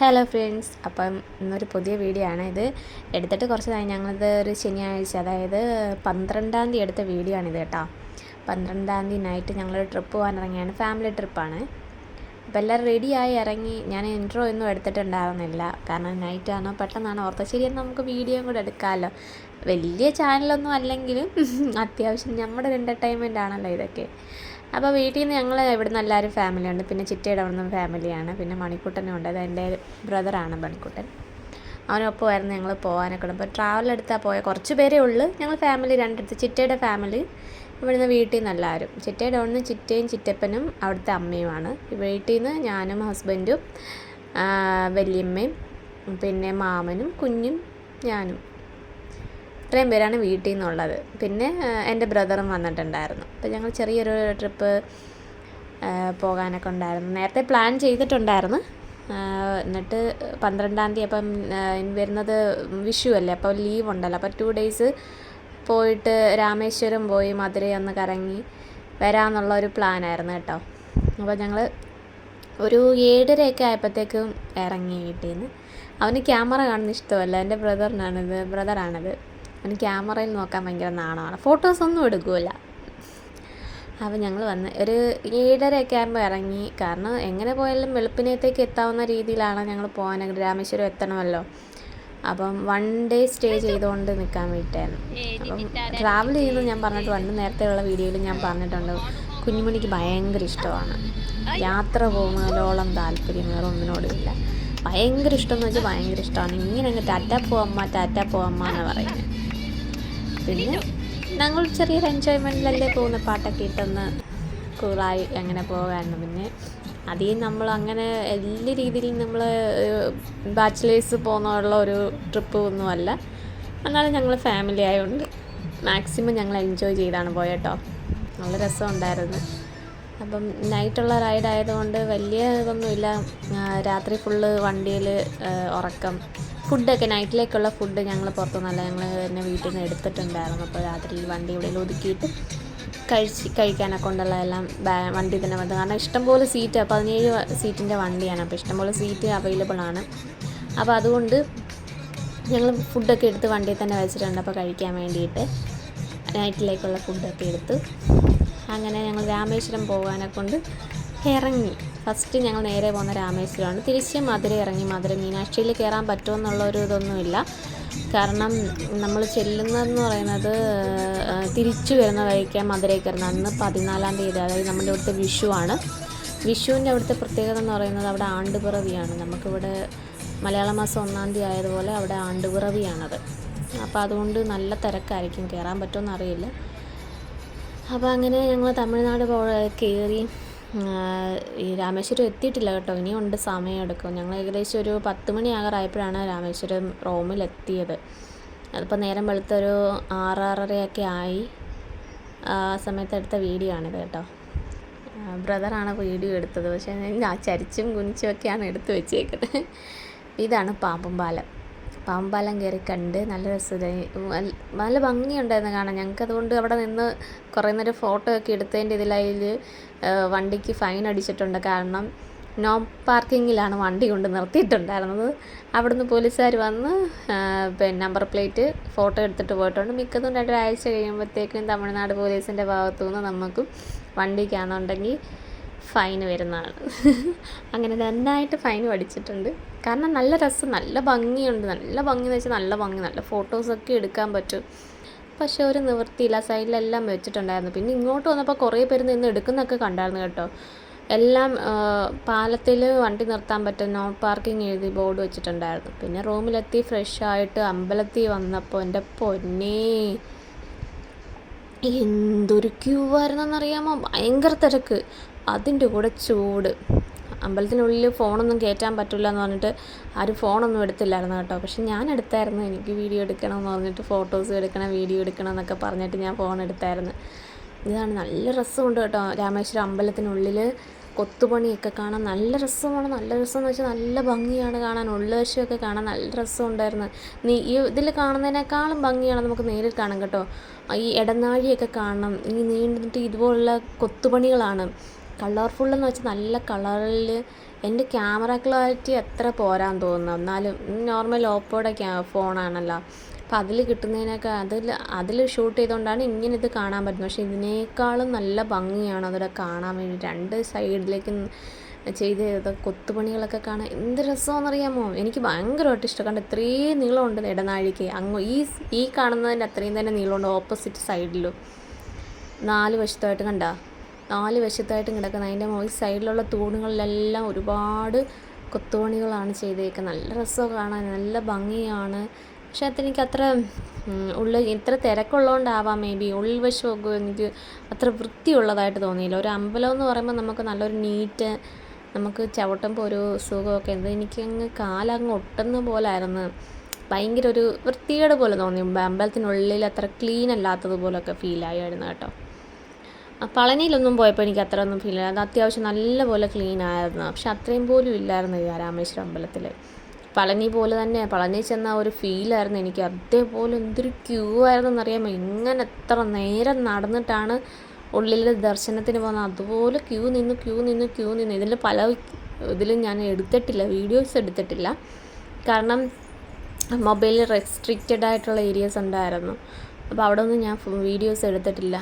Hello friends അപ്പം ഇന്നൊരു പുതിയ വീഡിയോ ആണ് ഇത്. എടുത്തിട്ട് കുറച്ചതായി ഞങ്ങളിത് ഒരു ശനിയാഴ്ച അതായത് പന്ത്രണ്ടാം തീയതി എടുത്ത വീഡിയോ ആണിത് കേട്ടോ. പന്ത്രണ്ടാം തീയതി നൈറ്റ് ഞങ്ങളൊരു ട്രിപ്പ് പോകാൻ ഇറങ്ങിയാണ് ഫാമിലി ട്രിപ്പാണ് അപ്പോൾ എല്ലാവരും റെഡിയായി ഇറങ്ങി. ഞാൻ ഇൻട്രോ ഒന്നും എടുത്തിട്ടുണ്ടായിരുന്നില്ല. കാരണം നൈറ്റ് ആണോ പെട്ടെന്നാണ് ഓർത്തത്. ശരി എന്നാൽ നമുക്ക് വീഡിയോയും കൂടെ എടുക്കാമല്ലോ വലിയ ചാനലൊന്നും അല്ലെങ്കിലും അത്യാവശ്യം നമ്മുടെ ഒരു എന്റർടൈൻമെന്റ് ആണല്ലോ ഇതൊക്കെ. അപ്പോൾ വീട്ടിൽ നിന്ന് ഞങ്ങൾ ഇവിടെ നിന്ന് എല്ലാവരും ഫാമിലിയുണ്ട്. പിന്നെ ചിറ്റയുടെ അവിടെ നിന്ന് ഫാമിലിയാണ്. പിന്നെ മണിക്കൂട്ടനും ഉണ്ട്. അത് എന്റെ ബ്രദറാണ് മണിക്കുട്ടൻ. അവനൊപ്പമായിരുന്നു ഞങ്ങൾ പോകാനൊക്കെ ഉണ്ട് അപ്പോൾ ട്രാവൽ എടുത്താൽ പോയ. കുറച്ച് പേരേ ഉള്ളൂ. ഞങ്ങൾ ഫാമിലി രണ്ടിടത്ത്. ചിറ്റയുടെ ഫാമിലി ഇവിടുന്ന് വീട്ടിൽ നിന്ന് എല്ലാവരും ചിറ്റയുടെ അവിടെ നിന്ന് ചിറ്റയും ചിറ്റപ്പനും അവിടുത്തെ അമ്മയുമാണ്. വീട്ടിൽ നിന്ന് ഞാനും ഹസ്ബൻഡും വലിയമ്മയും പിന്നെ മാമനും കുഞ്ഞും ഞാനും. ഇത്രയും പേരാണ് വീട്ടിൽ നിന്നുള്ളത്. പിന്നെ എന്റെ ബ്രദറും വന്നിട്ടുണ്ടായിരുന്നു. അപ്പോൾ ഞങ്ങൾ ചെറിയൊരു ട്രിപ്പ് പോകാനൊക്കെ ഉണ്ടായിരുന്നു. നേരത്തെ പ്ലാൻ ചെയ്തിട്ടുണ്ടായിരുന്നു. എന്നിട്ട് പന്ത്രണ്ടാം തീയതി അപ്പം വരുന്നത് വിഷു അല്ലേ? അപ്പോൾ ലീവ് ഉണ്ടല്ലോ. അപ്പോൾ ടു ഡേയ്സ് പോയിട്ട് രാമേശ്വരം പോയി മധുരയിൽ ഒന്ന് കറങ്ങി വരാമെന്നുള്ള ഒരു പ്ലാനായിരുന്നു കേട്ടോ. അപ്പോൾ ഞങ്ങൾ ഒരു ഏഴരയൊക്കെ ആയപ്പോഴത്തേക്കും ഇറങ്ങി വീട്ടിൽ നിന്ന് അവന് ക്യാമറ കാണുന്ന ഇഷ്ടമല്ല. എന്റെ ബ്രദറിനാണിത് ബ്രദറാണിത്. അവന് ക്യാമറയിൽ നോക്കാൻ ഭയങ്കര നാണമാണ്. ഫോട്ടോസൊന്നും എടുക്കില്ല അപ്പോൾ ഞങ്ങൾ വന്ന് ഒരു ഏഴരയൊക്കെ ആകുമ്പോൾ ഇറങ്ങി. കാരണം എങ്ങനെ പോയാലും വെളുപ്പിനത്തേക്ക് എത്താവുന്ന രീതിയിലാണ് ഞങ്ങൾ പോകാൻ രാമേശ്വരം എത്തണമല്ലോ. അപ്പം വൺ ഡേ സ്റ്റേ ചെയ്തുകൊണ്ട് നിൽക്കാൻ വേണ്ടിയിട്ടായിരുന്നു. അപ്പം ട്രാവൽ ചെയ്യുന്നത് ഞാൻ പറഞ്ഞിട്ട് പണ്ട് നേരത്തെയുള്ള വീഡിയോയിൽ ഞാൻ പറഞ്ഞിട്ടുണ്ട്. കുഞ്ഞുമണിക്ക് ഭയങ്കര ഇഷ്ടമാണ്. യാത്ര പോകുന്നതിലോളം താല്പര്യം വേറെ ഒന്നിനോടില്ല ഭയങ്കര ഇഷ്ടം എന്ന് വെച്ചാൽ ഭയങ്കര ഇഷ്ടമാണ്. ഇങ്ങനെ അങ്ങ് ടാറ്റ പോവമ്മ ടാറ്റ പോവമ്മ എന്ന് പറയുന്നത് പിന്നെ ഞങ്ങൾ ചെറിയൊരു എൻജോയ്മെന്റിലല്ലേ പോകുന്ന പാട്ടൊക്കെ ഇട്ടൊന്ന് കൂളായി അങ്ങനെ പോകാമായിരുന്നു പിന്നെ അധികം നമ്മൾ അങ്ങനെ എല്ലാ രീതിയിലും നമ്മൾ ബാച്ചിലേഴ്സ് പോകുന്നുള്ള ഒരു ട്രിപ്പ് ഒന്നുമല്ല എന്നാലും ഞങ്ങൾ ഫാമിലി ആയതുകൊണ്ട് മാക്സിമം ഞങ്ങൾ എൻജോയ് ചെയ്താണ് പോയത് കേട്ടോ നല്ല രസമുണ്ടായിരുന്നു. അപ്പം നൈറ്റുള്ള റൈഡ് ആയതുകൊണ്ട് വലിയ ഇതൊന്നുമില്ല. രാത്രി ഫുള്ള് വണ്ടിയിൽ ഉറക്കം ഫുഡൊക്കെ നൈറ്റിലേക്കുള്ള ഫുഡ് ഞങ്ങൾ പുറത്തുനിന്നല്ല ഞങ്ങൾ തന്നെ വീട്ടിൽ നിന്ന് എടുത്തിട്ടുണ്ടായിരുന്നു. അപ്പോൾ രാത്രി വണ്ടി ഇവിടെ ഒതുക്കിയിട്ട് കഴിച്ച് കഴിക്കാനൊക്കെ ഉണ്ടുള്ള എല്ലാം വണ്ടി തന്നെ വന്നത് കാരണം ഇഷ്ടംപോലെ സീറ്റ് പതിനേഴ് സീറ്റിന്റെ വണ്ടിയാണ്. അപ്പോൾ ഇഷ്ടംപോലെ സീറ്റ് അവൈലബിൾ ആണ്. അപ്പോൾ അതുകൊണ്ട് ഞങ്ങൾ ഫുഡൊക്കെ എടുത്ത് വണ്ടിയിൽ തന്നെ വെച്ചിട്ടുണ്ട്. അപ്പോൾ കഴിക്കാൻ വേണ്ടിയിട്ട് നൈറ്റിലേക്കുള്ള ഫുഡൊക്കെ എടുത്ത് അങ്ങനെ ഞങ്ങൾ രാമേശ്വരം പോകാനെ കൊണ്ട് ഇറങ്ങി. ഫസ്റ്റ് ഞങ്ങൾ നേരെ പോകുന്ന രാമേശ്വരമാണ്. തിരിച്ച് മധുര ഇറങ്ങി മധുര മീനാക്ഷിയിൽ കയറാൻ പറ്റുമെന്നുള്ള ഒരു ഇതൊന്നുമില്ല. കാരണം നമ്മൾ ചെല്ലുന്നതെന്ന് പറയുന്നത് തിരിച്ചു വരുന്ന വഴിക്ക് മധുരയിൽ കയറുന്ന അന്ന് പതിനാലാം തീയതി അതായത് നമ്മുടെ ഇവിടുത്തെ വിഷുവാണ് വിഷുവിന്റെ അവിടുത്തെ പ്രത്യേകത എന്ന് പറയുന്നത് അവിടെ ആണ്ടുപിറവിയാണ്. നമുക്കിവിടെ മലയാള മാസം ഒന്നാം തീയതി ആയതുപോലെ അവിടെ ആണ്ടുപിറവിയാണത്. അപ്പോൾ അതുകൊണ്ട് നല്ല തിരക്കായിരിക്കും കയറാൻ പറ്റുമെന്ന് അറിയില്ല അപ്പോൾ അങ്ങനെ ഞങ്ങൾ തമിഴ്നാട് കയറി ഈ രാമേശ്വരം എത്തിയിട്ടില്ല കേട്ടോ. ഇനിയുണ്ട് സമയമെടുക്കും ഞങ്ങൾ ഏകദേശം ഒരു പത്ത് മണിയാകാറായപ്പോഴാണ് രാമേശ്വരം റോമിലെത്തിയത് അതിപ്പോൾ നേരം വെളുത്തൊരു ആറാറരയൊക്കെ ആയി. ആ സമയത്ത് എടുത്ത വീഡിയോ ആണിത് കേട്ടോ. ബ്രദറാണ് വീഡിയോ എടുത്തത്. പക്ഷേ ഞാൻ ചരിച്ചും കുനിച്ചും ഒക്കെയാണ് എടുത്തു വെച്ചേക്കുന്നത്. ഇതാണ് പാമ്പും പാലം പാമ്പാലം കയറി കണ്ട് നല്ല രസമായി. നല്ല ഭംഗിയുണ്ടായിരുന്നു കാണാൻ. ഞങ്ങൾക്ക് അതുകൊണ്ട് അവിടെ നിന്ന് കുറേ നേരം ഫോട്ടോ ഒക്കെ എടുത്തതിന്റെ ഇതിലതിൽ വണ്ടിക്ക് ഫൈൻ അടിച്ചിട്ടുണ്ട്. കാരണം നോ പാർക്കിങ്ങിലാണ് വണ്ടി കൊണ്ട് നിർത്തിയിട്ടുണ്ടായിരുന്നത്. അവിടുന്ന് പോലീസുകാർ വന്ന് പിന്നെ നമ്പർ പ്ലേറ്റ് ഫോട്ടോ എടുത്തിട്ട് പോയിട്ടുണ്ട്. മിക്കതും രണ്ടാഴ്ച കഴിയുമ്പോഴത്തേക്കും തമിഴ്നാട് പോലീസിന്റെ ഭാഗത്തു നിന്ന് നമുക്കും വണ്ടിക്കാണെന്നുണ്ടെങ്കിൽ ഫൈൻ വരുന്നതാണ്. അങ്ങനെ നന്നായിട്ട് ഫൈൻ അടിച്ചിട്ടുണ്ട്. കാരണം നല്ല രസം നല്ല ഭംഗിയുണ്ട്. നല്ല ഭംഗി എന്ന് വെച്ചാൽ നല്ല ഭംഗി നല്ല ഫോട്ടോസൊക്കെ എടുക്കാൻ പറ്റും. പക്ഷെ ഒരു നിവൃത്തിയില്ല സൈഡിലെല്ലാം വെച്ചിട്ടുണ്ടായിരുന്നു. പിന്നെ ഇങ്ങോട്ട് വന്നപ്പോൾ കുറേ പേര് നിന്ന് എടുക്കുന്നൊക്കെ കണ്ടായിരുന്നു കേട്ടോ. എല്ലാം പാലത്തിൽ വണ്ടി നിർത്താൻ പറ്റും നോൺ പാർക്കിംഗ് എഴുതി ബോർഡ് വെച്ചിട്ടുണ്ടായിരുന്നു. പിന്നെ റൂമിലെത്തി ഫ്രഷ് ആയിട്ട് അമ്പലത്തിൽ വന്നപ്പോൾ എന്റെ പൊന്നേ എന്തൊരു ക്യൂ ആയിരുന്നെന്നറിയാമോ? ഭയങ്കര തിരക്ക്. അതിന്റെ കൂടെ ചൂട്. അമ്പലത്തിനുള്ളിൽ ഫോണൊന്നും കയറ്റാൻ പറ്റില്ല എന്ന് പറഞ്ഞിട്ട് ആരും ഫോണൊന്നും എടുത്തില്ലായിരുന്നു കേട്ടോ. പക്ഷെ ഞാൻ എടുത്തായിരുന്നു. എനിക്ക് വീഡിയോ എടുക്കണം എന്ന് പറഞ്ഞിട്ട് ഫോട്ടോസ് എടുക്കണം വീഡിയോ എടുക്കണം എന്നൊക്കെ പറഞ്ഞിട്ട് ഞാൻ ഫോൺ എടുത്തായിരുന്നു. ഇതാണ് നല്ല രസമുണ്ട് കേട്ടോ. രാമേശ്വരം അമ്പലത്തിനുള്ളിൽ കൊത്തുപണിയൊക്കെ കാണാൻ നല്ല രസമാണ്. നല്ല രസം എന്ന് വെച്ചാൽ നല്ല ഭംഗിയാണ് കാണാൻ. ഉള്ളവശമൊക്കെ കാണാൻ നല്ല രസമുണ്ടായിരുന്നു. നീ ഈ ഇതിൽ കാണുന്നതിനേക്കാളും ഭംഗിയാണ് നമുക്ക് നേരിൽ കാണാം കേട്ടോ. ഈ ഇടനാഴിയൊക്കെ കാണണം. ഈ നീണ്ടിട്ട് ഇതുപോലുള്ള കൊത്തുപണികളാണ്. കളർഫുൾ എന്ന് വെച്ചാൽ നല്ല കളറിൽ എന്റെ ക്യാമറ ക്ലാരിറ്റി എത്ര പോരാൻ തോന്നുന്നു. എന്നാലും നോർമൽ ഓപ്പോയുടെ ക്യാ ഫോണാണല്ലോ അപ്പോൾ അതിൽ കിട്ടുന്നതിനൊക്കെ അതിൽ അതിൽ ഷൂട്ട് ചെയ്തുകൊണ്ടാണ് ഇങ്ങനെ ഇത് കാണാൻ പറ്റുന്നത്. പക്ഷേ ഇതിനേക്കാളും നല്ല ഭംഗിയാണ് അതിവിടെ കാണാൻ വേണ്ടി. രണ്ട് സൈഡിലേക്ക് ചെയ്ത് കൊത്തുപണികളൊക്കെ കാണാൻ എന്ത് രസമാണെന്നറിയാമോ? എനിക്ക് ഭയങ്കരമായിട്ട് ഇഷ്ടം. കണ്ട് ഇത്രയും നീളമുണ്ട് ഇടനാഴിക്ക്. അങ്ങ് ഈ ഈ കാണുന്നതിന്റെ അത്രയും തന്നെ നീളമുണ്ട് ഓപ്പോസിറ്റ് സൈഡിലും നാല് വശത്തായിട്ട് കണ്ട? നാല് വശത്തായിട്ടും കിടക്കുന്ന അതിന്റെ മുകളിൽ സൈഡിലുള്ള തൂണുകളിലെല്ലാം ഒരുപാട് കൊത്തുപണികളാണ് ചെയ്തേക്കുന്നത്. നല്ല രസമാണ് കാണാൻ. നല്ല ഭംഗിയാണ്. പക്ഷെ അതെനിക്ക് അത്ര ഉള്ളിൽ ഇത്ര തിരക്കുള്ളതുകൊണ്ടാവാം മേ ബി ഉൾവശമൊക്കെ എനിക്ക് അത്ര വൃത്തിയുള്ളതായിട്ട് തോന്നിയില്ല. ഒരു അമ്പലം എന്ന് പറയുമ്പോൾ നമുക്ക് നല്ലൊരു നീറ്റ് നമുക്ക് ചവിട്ടുമ്പോൾ ഒരു സുഖമൊക്കെ എന്ത് എനിക്ക് അങ്ങ് കാലങ്ങ് ഒട്ടുന്ന പോലായിരുന്നു. ഭയങ്കര ഒരു വൃത്തികേട് പോലെ തോന്നി. അമ്പലത്തിനുള്ളിൽ അത്ര ക്ലീൻ അല്ലാത്തതുപോലൊക്കെ ഫീലായിരുന്നു കേട്ടോ. പളനിയിലൊന്നും പോയപ്പോൾ എനിക്ക് അത്ര ഒന്നും ഫീൽ അത് അത്യാവശ്യം നല്ലപോലെ ക്ലീൻ ആയിരുന്നു. പക്ഷെ അത്രയും പോലും ഇല്ലായിരുന്നു ഈ രാമേശ്വരം അമ്പലത്തിൽ പളനി പോലെ തന്നെ പളനി ചെന്ന ഒരു ഫീലായിരുന്നു എനിക്ക്. അതേപോലെ എന്തൊരു ക്യൂ ആയിരുന്നു എന്നറിയാമോ ഇങ്ങനെ എത്ര നേരം നടന്നിട്ടാണ് ഉള്ളിൽ ദർശനത്തിന് പോകുന്നത്? അതുപോലെ ക്യൂ നിന്ന് ക്യൂ നിന്ന് ക്യൂ നിന്ന്. ഇതിൽ പല ഇതിലും ഞാൻ എടുത്തിട്ടില്ല വീഡിയോസ് എടുത്തിട്ടില്ല. കാരണം മൊബൈലിൽ റെസ്ട്രിക്റ്റഡ് ആയിട്ടുള്ള ഏരിയസ് ഉണ്ടായിരുന്നു. അപ്പോൾ അവിടെ ഒന്നും ഞാൻ വീഡിയോസ് എടുത്തിട്ടില്ല.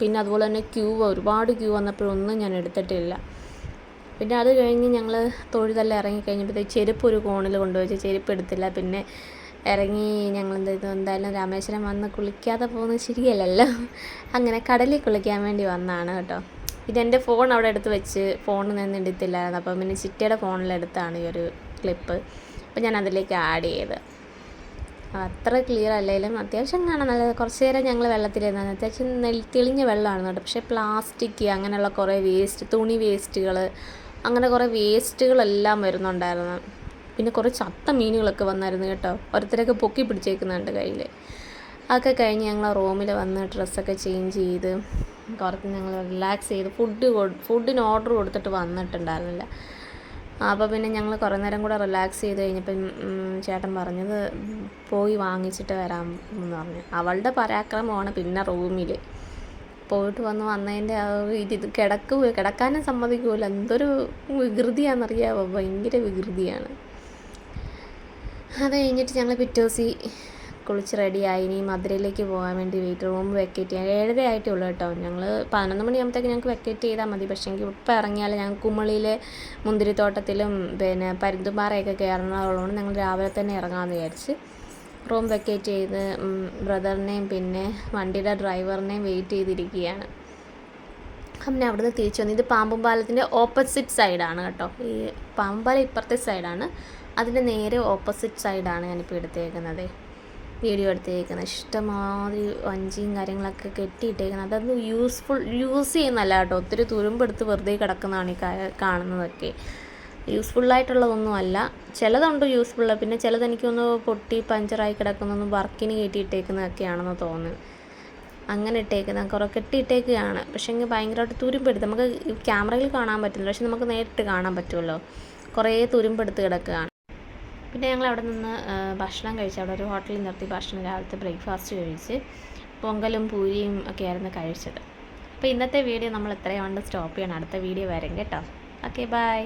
പിന്നെ അതുപോലെ തന്നെ ക്യൂ ഒരുപാട് ക്യൂ വന്നപ്പോഴൊന്നും ഞാൻ എടുത്തിട്ടില്ല. പിന്നെ അത് കഴിഞ്ഞ് ഞങ്ങൾ തൊഴുതെല്ലാം ഇറങ്ങി കഴിഞ്ഞപ്പോഴത്തേക്ക് ചെരുപ്പ് ഒരു കോണിൽ കൊണ്ടുവച്ച് ചെരുപ്പ് എടുത്തില്ല. പിന്നെ ഇറങ്ങി ഞങ്ങൾ എന്ത് ചെയ്തു? എന്തായാലും രാമേശ്വരം വന്ന് കുളിക്കാതെ പോകുന്നത് ശരിയല്ലല്ലോ. അങ്ങനെ കടലിൽ കുളിക്കാൻ വേണ്ടി വന്നതാണ് കേട്ടോ. പിന്നെ എന്റെ ഫോൺ അവിടെ എടുത്ത് വെച്ച് ഫോണിൽ നിന്ന് എടുത്തില്ലായിരുന്നു. അപ്പം പിന്നെ ചിറ്റയുടെ ഫോണിലെടുത്താണ് ഈ ഒരു ക്ലിപ്പ്. അപ്പം ഞാൻ അതിലേക്ക് ആഡ് ചെയ്ത്. അത്ര ക്ലിയർ അല്ലെങ്കിലും അത്യാവശ്യം കാണാൻ നല്ല കുറച്ച് നേരം ഞങ്ങൾ വെള്ളത്തിലിരുന്നു അത്യാവശ്യം നെൽ തെളിഞ്ഞ വെള്ളമാണ് കേട്ടോ. പക്ഷേ പ്ലാസ്റ്റിക് അങ്ങനെയുള്ള കുറേ വേസ്റ്റ് തുണി വേസ്റ്റുകൾ അങ്ങനെ കുറേ വേസ്റ്റുകളെല്ലാം വരുന്നുണ്ടായിരുന്നു. പിന്നെ കുറേ ചത്ത മീനുകളൊക്കെ വന്നായിരുന്നു കേട്ടോ. ഓരോരുത്തരൊക്കെ പൊക്കി പിടിച്ചേക്കുന്നുണ്ട് കയ്യിൽ അതൊക്കെ കഴിഞ്ഞ് ഞങ്ങൾ റൂമിൽ വന്ന് ഡ്രസ്സൊക്കെ ചേഞ്ച് ചെയ്ത് കുറച്ച് ഞങ്ങൾ റിലാക്സ് ചെയ്ത് ഫുഡ് ഫുഡിന് ഓർഡർ കൊടുത്തിട്ട് വന്നിട്ടുണ്ടായിരുന്നില്ല. അപ്പോൾ പിന്നെ ഞങ്ങൾ കുറേ നേരം കൂടെ റിലാക്സ് ചെയ്ത് കഴിഞ്ഞപ്പം ചേട്ടൻ പറഞ്ഞത് പോയി വാങ്ങിച്ചിട്ട് വരാം എന്ന് പറഞ്ഞു. അവളുടെ പരാക്രമമാണ് പിന്നെ റൂമിൽ പോയിട്ട് വന്ന് വന്നതിന്റെ ആ ഇത് കിടക്കുക കിടക്കാനും സമ്മതിക്കൂല. എന്തൊരു വികൃതിയാണെന്നറിയാമോ ഭയങ്കര വികൃതിയാണ്. അത് കഴിഞ്ഞിട്ട് ഞങ്ങൾ പിറ്റേ ദിവസം കുളിച്ച് റെഡിയായി ഇനി മധുരയിലേക്ക് പോകാൻ വേണ്ടി വെയിറ്റ് റൂം വെക്കേറ്റ് ചെയ്യാൻ ഏഴര ആയിട്ടേ ഉള്ളൂ കേട്ടോ. ഞങ്ങൾ പതിനൊന്ന് മണിയാകുമ്പോഴത്തേക്ക് ഞങ്ങൾക്ക് വെക്കേറ്റ് ചെയ്താൽ മതി. പക്ഷേ എങ്കിൽ ഇപ്പം ഇറങ്ങിയാൽ ഞങ്ങൾ കുമളിയിലെ മുന്തിരിത്തോട്ടത്തിലും പിന്നെ പരുന്തുംപാറയൊക്കെ കയറണമുള്ളതുകൊണ്ട് ഞങ്ങൾ രാവിലെ തന്നെ ഇറങ്ങാമെന്ന് വിചാരിച്ച് റൂം വെക്കേറ്റ് ചെയ്ത് ബ്രദറിനെയും പിന്നെ വണ്ടിയുടെ ഡ്രൈവറിനെയും വെയിറ്റ് ചെയ്തിരിക്കുകയാണ്. അങ്ങനെ അവിടുന്ന് തിരിച്ചു വന്നു. ഇത് പാമ്പും പാലത്തിന്റെ ഓപ്പോസിറ്റ് സൈഡാണ് കേട്ടോ. ഈ പാമ്പുംപാലം ഇപ്പുറത്തെ സൈഡാണ് അതിന്റെ നേരെ ഓപ്പോസിറ്റ് സൈഡാണ് ഞാനിപ്പോൾ എടുത്തേക്കുന്നത്. വീഡിയോ എടുത്തേക്കുന്നത്. ഇഷ്ടമാതിരി വഞ്ചിയും കാര്യങ്ങളൊക്കെ കെട്ടിയിട്ടേക്കുന്നത്. അതൊന്നും യൂസ്ഫുൾ യൂസ് ചെയ്യുന്നല്ല കേട്ടോ. ഒത്തിരി തുരുമ്പെടുത്ത് വെറുതെ കിടക്കുന്നതാണ് ഈ കാണുന്നതൊക്കെ. യൂസ്ഫുള്ളായിട്ടുള്ളതൊന്നും അല്ല. ചിലതുണ്ട് യൂസ്ഫുൾ പിന്നെ ചിലത് എനിക്കൊന്ന് പൊട്ടി പഞ്ചറായി കിടക്കുന്നൊന്നും വർക്കിന് കയറ്റിയിട്ടേക്കുന്നതൊക്കെയാണെന്ന് തോന്നുന്നു. അങ്ങനെ ഇട്ടേക്കുന്ന കുറേ കെട്ടിയിട്ടേക്കുകയാണ്. പക്ഷേ എങ്കിൽ ഭയങ്കരമായിട്ട് തുരുമ്പെടുത്ത് നമുക്ക് ക്യാമറയിൽ കാണാൻ പറ്റില്ല. പക്ഷെ നമുക്ക് നേരിട്ട് കാണാൻ പറ്റുമല്ലോ. കുറേ തുരുമ്പെടുത്ത് കിടക്കുകയാണ്. പിന്നെ ഞങ്ങൾ അവിടെ നിന്ന് ഭക്ഷണം കഴിച്ച് അവിടെ ഒരു ഹോട്ടലിൽ നിർത്തി ഭക്ഷണം രാവിലത്തെ ബ്രേക്ക്ഫാസ്റ്റ് കഴിച്ച് പൊങ്കലും പൂരിയും ഒക്കെ ആയിരുന്നു കഴിച്ചത്. അപ്പോൾ ഇന്നത്തെ വീഡിയോ നമ്മൾ എത്രയും കൊണ്ട് സ്റ്റോപ്പ് ചെയ്യണം. അടുത്ത വീഡിയോ വരും കേട്ടോ. Okay bye